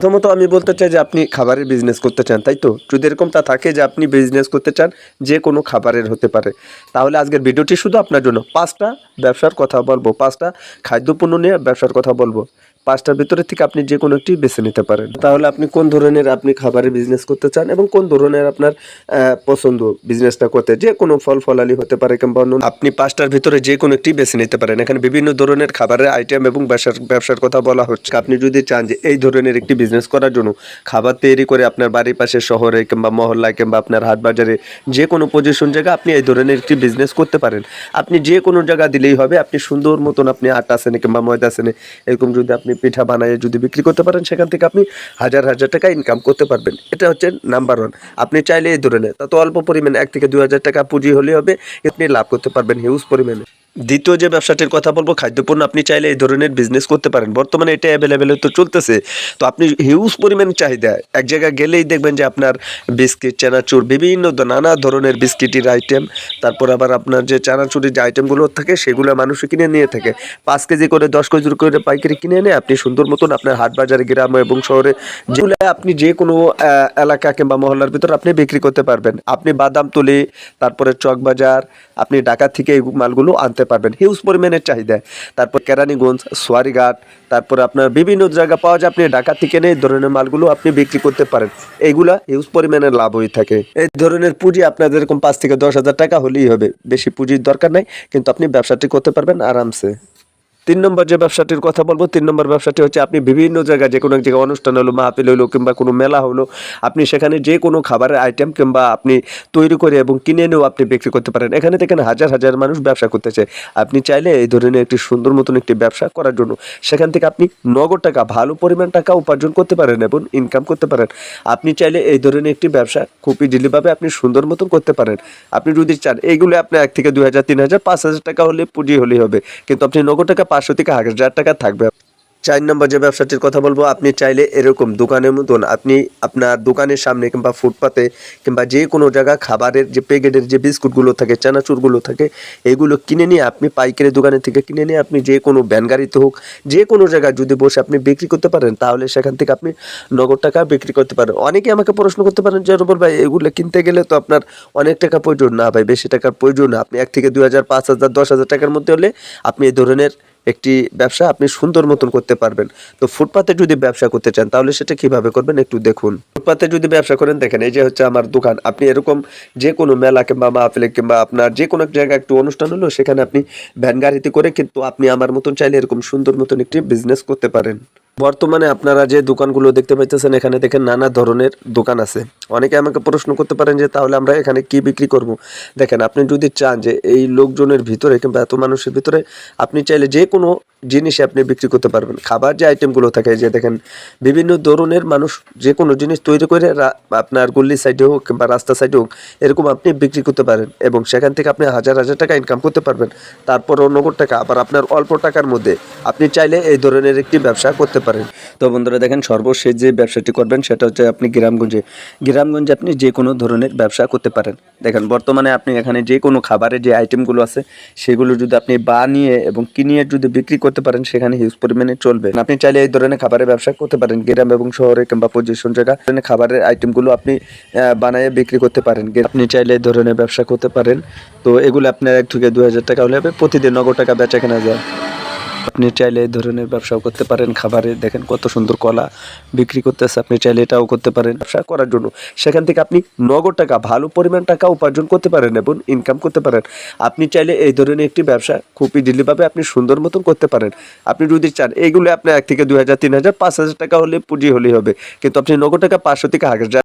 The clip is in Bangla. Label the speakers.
Speaker 1: প্রথমত আমি বলতে চাই যে আপনি খাবারের বিজনেস করতে চান, তাই তো? যদি এরকমটা থাকে যে আপনি বিজনেস করতে চান, যে কোনো খাবারের হতে পারে। তাহলে আজকের ভিডিওটি শুধু আপনার জন্য। পাঁচটা ব্যবসার কথা বলব, পাঁচটা খাদ্যপণ্য নিয়ে ব্যবসার কথা বলব। পাঁচটার ভিতরে থেকে আপনি যে কোনো একটি বেছে নিতে পারেন। তাহলে আপনি কোন ধরনের আপনি খাবারের বিজনেস করতে চান এবং কোন ধরনের আপনার পছন্দ বিজনেসটা করতে? যে কোনো ফল ফলালি হতে পারে কিংবা অন্য আপনি পাঁচটার ভিতরে যে কোনো একটি বেছে নিতে পারেন। এখানে বিভিন্ন ধরনের খাবারের আইটেম এবং ব্যবসার ব্যবসার কথা বলা হচ্ছে। আপনি যদি চান যে এই ধরনের একটি বিজনেস করার জন্য খাবার তৈরি করে আপনার বাড়ির পাশে শহরে কিংবা মহল্লায় কিংবা আপনার হাট বাজারে যে কোনো পজিশন জায়গা আপনি এই ধরনের একটি বিজনেস করতে পারেন। আপনি যে কোনো জায়গা দিলেই হবে। আপনি সুন্দর মতন আপনি আটা সেনে কিংবা ময়দা সেনে এরকম যদি আপনি পিঠা বানিয়ে যদি বিক্রি করতে পারেন, সেখান থেকে আপনি হাজার হাজার টাকা ইনকাম করতে পারবেন। এটা হচ্ছে নাম্বার ওয়ান আপনি চাইলে এই ধরনের তত অল্প পরিমাণে, এক থেকে দু হাজার টাকা পুঁজি হলে হবে আপনি লাভ করতে পারবেন হিউজ পরিমাণে। দ্বিতীয় যে ব্যবসাটির কথা বলব, খাদ্যপণ্য আপনি চাইলে এই ধরনের বিজনেস করতে পারেন। বর্তমানে এটা অ্যাভেলেবেল তো চলতেছে। তো আপনি হিউজ পরিমাণ চাহিদা, এক জায়গায় গেলেই দেখবেন যে আপনার বিস্কিট চানাচুর, বিভিন্ন নানা ধরনের বিস্কিটের আইটেম তারপর আবার আপনার যে চানাচুরের যে আইটেমগুলো থাকে, সেগুলো মানুষ কিনে নিয়ে থাকে। পাঁচ কেজি করে, দশ কেজি করে পাইকারি কিনে এনে আপনি সুন্দর মতন আপনার হাট বাজারে, গ্রাম এবং শহরে যেগুলো আপনি যে কোনো এলাকা কিংবা মহল্লার ভিতর আপনি বিক্রি করতে পারবেন। আপনি বাদাম তুলি, তারপরে চক বাজার আপনি ঢাকা থেকে এই মালগুলো আনতে পারবেন। হিউজ পরিমাণের চাহিদা। তারপর কেরানীগঞ্জ, সোয়ারিঘাট, তারপর আপনার বিভিন্ন জায়গা পাওয়া যায়। আপনি ঢাকা থেকে নিয়ে এই ধরনের মালগুলো আপনি বিক্রি করতে পারেন। এইগুলা হিউজ পরিমাণের লাভ হয়ে থাকে। এই ধরনের পুঁজি আপনাদের এরকম পাঁচ থেকে দশ হাজার টাকা হলেই হবে। বেশি পুঁজির দরকার নাই, কিন্তু আপনি ব্যবসাটি করতে পারবেন আরামসে। তিন নম্বর যে ব্যবসাটির কথা বলব, তিন নম্বর ব্যবসাটি হচ্ছে আপনি বিভিন্ন জায়গায় যে কোনো এক জায়গায় অনুষ্ঠান হলো, মাহফিল হলো কিংবা কোনো মেলা হলো, আপনি সেখানে যে কোনো খাবারের আইটেম কিংবা আপনি তৈরি করে এবং কিনে এনেও আপনি বিক্রি করতে পারেন। এখানে দেখেন হাজার হাজার মানুষ ব্যবসা করতেছে। আপনি চাইলে এই ধরনের একটি সুন্দর মতন একটি ব্যবসা করার জন্য সেখান থেকে আপনি নগদ টাকা, ভালো পরিমাণ টাকা উপার্জন করতে পারেন এবং ইনকাম করতে পারেন। আপনি চাইলে এই ধরনের একটি ব্যবসা খুব ইজিলিভাবে আপনি সুন্দর মতন করতে পারেন। আপনি যদি চান, এইগুলো আপনার এক থেকে দুই হাজার, তিন হাজার, পাঁচ হাজার টাকা হলে পুঁজি হলেই হবে। কিন্তু আপনি নগদ টাকা পাঁচশো থেকে হাজার টাকা থাকবে। চার নম্বর যে ব্যবসাটির কথা বলব, আপনি চাইলে এরকম দোকানের মতন আপনি আপনার দোকানের সামনে কিংবা ফুটপাতে কিংবা যে কোনো জায়গা খাবারের যে প্যাকেটের যে বিস্কুটগুলো থাকে, চানাচুরগুলো থাকে, এগুলো কিনে নিয়ে আপনি পাইকারি দোকানের থেকে কিনে নিয়ে আপনি যে কোনো ভ্যান গাড়িতে হোক, যে কোনো জায়গায় যদি বসে আপনি বিক্রি করতে পারেন, তাহলে সেখান থেকে আপনি নগদ টাকা বিক্রি করতে পারেন। অনেকে আমাকে প্রশ্ন করতে পারেন, যে রুবল ভাই, এগুলো কিনতে গেলে তো আপনার অনেক টাকা প্রয়োজন। না ভাই, বেশি টাকার প্রয়োজন আপনি এক থেকে দুই হাজার, পাঁচ হাজার, দশ হাজার টাকার মধ্যে হলে আপনি এই ধরনের একটি ব্যবসা আপনি সুন্দর মতন করতে পারবেন। তো ফুটপাতে যদি ব্যবসা করতে চান, তাহলে সেটা কীভাবে করবেন একটু দেখুন। ফুটপাতে যদি ব্যবসা করেন, দেখেন এই যে হচ্ছে আমার দোকান। আপনি এরকম যে কোনো মেলা কিংবা মাহফিলে কিংবা আপনার যে কোনো জায়গায় একটু অনুষ্ঠান হলো, সেখানে আপনি ভ্যান গাড়িতে করে কিন্তু আপনি আমার মতন চাইলে এরকম সুন্দর মতন একটি বিজনেস করতে পারেন। বর্তমানে আপনারা যে দোকানগুলো দেখতে পাইতেছেন, এখানে দেখেন নানা ধরনের দোকান আছে। অনেকে আমাকে প্রশ্ন করতে পারেন যে, তাহলে আমরা এখানে কি বিক্রি করব? দেখেন, আপনি যদি চান যে, এই লোকজনের ভিতরে কিংবা এত মানুষের ভিতরে, আপনি চাইলে যে কোনো জিনিস আপনি বিক্রি করতে পারবেন। খাবার যে আইটেমগুলো থাকে, যে দেখেন, বিভিন্ন ধরনের মানুষ যে কোনো জিনিস তৈরি করে আপনার গল্লি সাইডে হোক কিংবা রাস্তা সাইডে হোক, এরকম আপনি বিক্রি করতে পারেন এবং সেখান থেকে আপনি হাজার হাজার টাকা ইনকাম করতে পারবেন। তারপরও নগদ টাকা, আবার আপনার অল্প টাকার মধ্যে আপনি চাইলে এই ধরনের একটি ব্যবসা করতে পারেন তো বন্ধুরা দেখেন, সর্বশেষ যে ব্যবসাটি করবেন সেটা হচ্ছে আপনি গ্রামগঞ্জে। গ্রামগঞ্জে আপনি যে কোনো ধরনের ব্যবসা করতে পারেন। দেখেন, বর্তমানে আপনি এখানে যে কোনো খাবারের যে আইটেমগুলো আছে, সেগুলো যদি আপনি বানিয়ে এবং কিনিয়ে যদি বিক্রি করতে পারেন, সেখানে হিউজ পরিমাণে চলবে। আপনি চাইলে এই ধরনের খাবারের ব্যবসা করতে পারেন, গ্রাম এবং শহরে কিংবা পজিশন জায়গা খাবারের আইটেমগুলো আপনি বানিয়ে বিক্রি করতে পারেন। আপনি চাইলে এই ধরনের ব্যবসা করতে পারেন। তো এগুলো আপনার এক থেকে দু হাজার টাকা হলে প্রতিদিন নগদ টাকা বেচা কেনা যায়। আপনি চাইলে এই ধরনের ব্যবসাও করতে পারেন। খাবারে দেখেন কত সুন্দর কলা বিক্রি করতেছে, আপনি চাইলে এটাও করতে পারেন ব্যবসা করার জন্য। সেখান থেকে আপনি নগদ টাকা, ভালো পরিমাণ টাকা উপার্জন করতে পারেন এবং ইনকাম করতে পারেন। আপনি চাইলে এই ধরনের একটি ব্যবসা খুব ইজিলিভাবে আপনি সুন্দর মতন করতে পারেন। আপনি যদি চান এইগুলো আপনার এক থেকে দুই হাজার, তিন হাজার, পাঁচ হাজার টাকা হলে পুঁজি হলেই হবে। কিন্তু আপনি নগদ টাকা পাঁচশো থেকে হাজার